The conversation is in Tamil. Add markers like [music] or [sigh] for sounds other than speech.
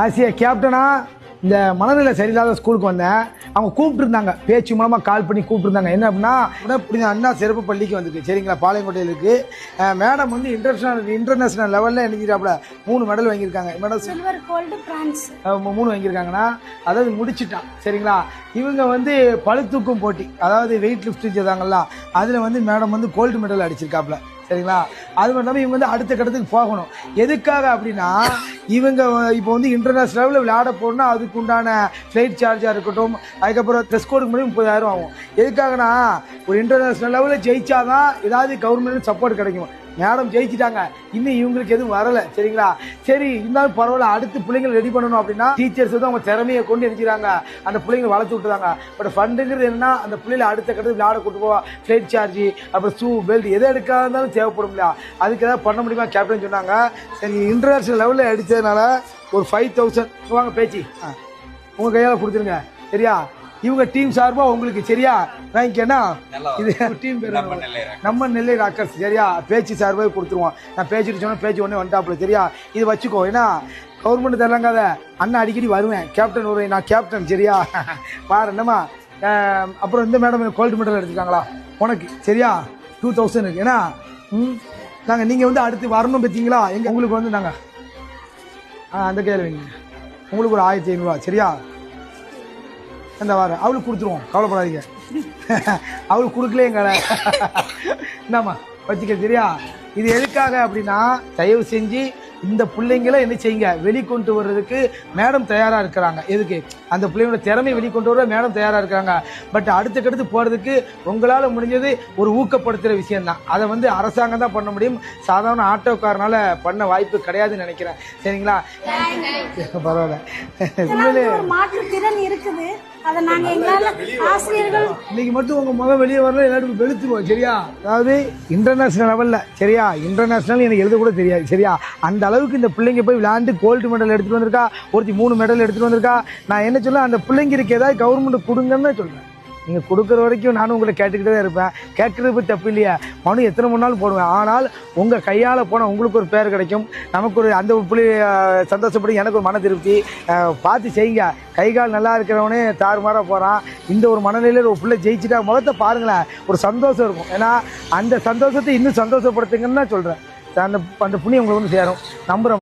ஆசிய கேப்டனா இந்த மனநிலை சரியில்லாத ஸ்கூலுக்கு வந்தேன். அவங்க கூப்பிட்டுருந்தாங்க. பேச்சு மூலமாக கால் பண்ணி கூப்பிட்டுருந்தாங்க. என்ன அப்படின்னா இப்படி அண்ணா சிறப்பு பள்ளிக்கு வந்திருக்கு சரிங்களா? பாளையங்கோட்டையில் இருக்குது மேடம் வந்து இன்டர்நேஷனல் இன்டர்நேஷனல் லெவலில் நினைக்கிறாப்புல மூணு மெடல் வாங்கியிருக்காங்க. மேடம் சில்வர் கோல்டு பிரான்ஸ் மூணு வாங்கியிருக்காங்கன்னா அதாவது முடிச்சிட்டான். சரிங்களா? இவங்க வந்து பளுத்தூக்கும் போட்டி. அதாவது வெயிட் லிஃப்ட் செய்தாங்கல்ல அதில் வந்து மேடம் வந்து கோல்டு மெடல் அடிச்சிருக்காப்புல. சரிங்களா? அது மட்டும் இல்லாமல் இவங்க வந்து அடுத்த கட்டத்துக்கு போகணும். எதுக்காக அப்படின்னா இவங்க இப்போ வந்து இன்டர்நேஷனல் லெவலில் விளையாட போகணும்னா அதுக்கு உண்டான ஃப்ளைட் சார்ஜாக இருக்கட்டும் அதுக்கப்புறம் ட்ரெஸ் கோடுக்கு முடியும் முப்பதாயிரம் ஆகும். எதுக்காகனா ஒரு இன்டர்நேஷனல் லெவலில் ஜெயிச்சாதான் ஏதாவது கவர்மெண்ட் சப்போர்ட் கிடைக்கும். மேடம் ஜெயிச்சிட்டாங்க. இன்னும் இவங்களுக்கு எதுவும் வரல சரிங்களா? சரி இருந்தாலும் பரவாயில்ல அடுத்து பிள்ளைங்களை ரெடி பண்ணணும் அப்படின்னா டீச்சர்ஸ் வந்து அவங்க திறமையை கொண்டு நினைக்கிறாங்க அந்த பிள்ளைங்களை வளர்த்து விட்டுறாங்க. பட் ஃபண்டுங்கிறது என்னன்னா அந்த பிள்ளைகளை அடுத்த கட்டத்தில் விளையாட கூட்டு போவா. ஃப்ளைட் சார்ஜ் அப்புறம் ஷூ பெல்ட் எதை எடுக்காத இருந்தாலும் தேவைப்படும் இல்லையா? அதுக்கு ஏதாவது பண்ண முடியுமா கேப்டன் சொன்னாங்க. சரி இன்டர்நேஷனல் லெவலில் அடித்ததுனால ஒரு ஃபைவ் தௌசண்ட் வாங்க பேச்சு. ஆ உங்கள் கையால் கொடுத்துருங்க. சரியா? இவங்க டீம் சார்பாக உங்களுக்கு சரியா? வாங்கிக்கன்னா இது டீம் பேர் நம்ம நெல்லை ராக்கர்ஸ். சரியா? பேச்சு சார்பாக கொடுத்துருவோம். நான் பேச்சுட்டு சொன்னால் பேச்சு ஒன்றே வந்துட்டாப்புல சரியா? இது வச்சுக்கோ. ஏன்னா கவர்மெண்ட் தரலங்காத அண்ணன் அடிக்கடி வருவேன். கேப்டன் வருவேன் நான் கேப்டன் சரியா? [laughs] பாரு என்னம்மா? அப்புறம் இந்த மேடம் கோல்டு மெடல் எடுத்துருக்காங்களா? உனக்கு சரியா? டூ தௌசண்ட் ஏன்னா ம் நாங்கள் நீங்கள் வந்து அடுத்து வரணும் பார்த்தீங்களா எங்க உங்களுக்கு வந்து நாங்கள் ஆ அந்த கையில் வைங்க. உங்களுக்கு ஒரு ஆயிரத்தி ஐநூறுரூவா சரியா? இந்த வாரம் அவளுக்கு கொடுத்துருவோம். கவலைப்படாதீங்க. [laughs] அவளுக்கு கொடுக்கலையங்கள என்னம்மா [laughs] வச்சுக்க சரியா? இது எதுக்காக அப்படின்னா தயவு செஞ்சு இந்த பிள்ளைங்களை என்ன செய்யுங்க? வெளிக்கொண்டு வர்றதுக்கு மேடம் தயாராக இருக்கிறாங்க. எதுக்கு? அந்த பிள்ளைங்களோட திறமை வெளிக்கொண்டு வர மேடம் தயாராக இருக்கிறாங்க. பட் அடுத்தக்கடுத்து போகிறதுக்கு உங்களால் முடிஞ்சது ஒரு ஊக்கப்படுத்துகிற விஷயம் தான் அதை வந்து அரசாங்கம் தான் பண்ண முடியும். சாதாரண ஆட்டோக்காரனால பண்ண வாய்ப்பு கிடையாதுன்னு நினைக்கிறேன். சரிங்களா? [laughs] பரவாயில்ல. உண்மையிலே ஒரு மாற்று திறன் இருக்குது. அதை நாங்க எங்களால ஆசிரியர்கள் இன்னைக்கு மட்டும் உங்க முகம் வெளியே வரல எல்லாருக்கும் வெளுத்துருவோம் சரியா? அதாவது இன்டர்நேஷனல் லெவல்ல சரியா? இன்டர்நேஷனல் எனக்கு எழுத கூட தெரியாது சரியா? அந்த அளவுக்கு இந்த பிள்ளைங்க போய் விளையாண்டு கோல்டு மெடல் எடுத்துட்டு வந்திருக்கா? ஒருத்தி மூணு மெடல் எடுத்துட்டு வந்திருக்கா? நான் என்ன சொல்ல அந்த பிள்ளைங்களுக்கு ஏதாவது கவர்மெண்ட் கொடுங்கன்னு தான் சொல்றேன். நீங்க கொடுக்குற வரைக்கும் நானும் உங்களை கேட்டுக்கிட்டே தான் இருப்பேன். கேட்கறது தப்பு இல்லையா. மனு எத்தனை மணி நாள் போடுவேன். ஆனால் உங்க கையால போனால் உங்களுக்கு ஒரு பேர் கிடைக்கும். நமக்கு ஒரு அந்த புள்ளி அஹ், சந்தோஷப்படும் எனக்கு ஒரு மன திருப்தி பார்த்து செய்யுங்க. கை கால் நல்லா இருக்கிறவனே தாறுமாறா போகிறான் இந்த ஒரு மனநிலையில் ஒரு பிள்ளை ஜெயிச்சிட்டா முகத்தை பாருங்களேன். ஒரு சந்தோஷம் இருக்கும். ஏன்னா அந்த சந்தோஷத்தை இன்னும் சந்தோஷப்படுத்துங்கன்னு தான் சொல்கிறேன் அந்த அந்த புண்ணியம் உங்களுக்கு வந்து சேரும். நம்புகிறோம்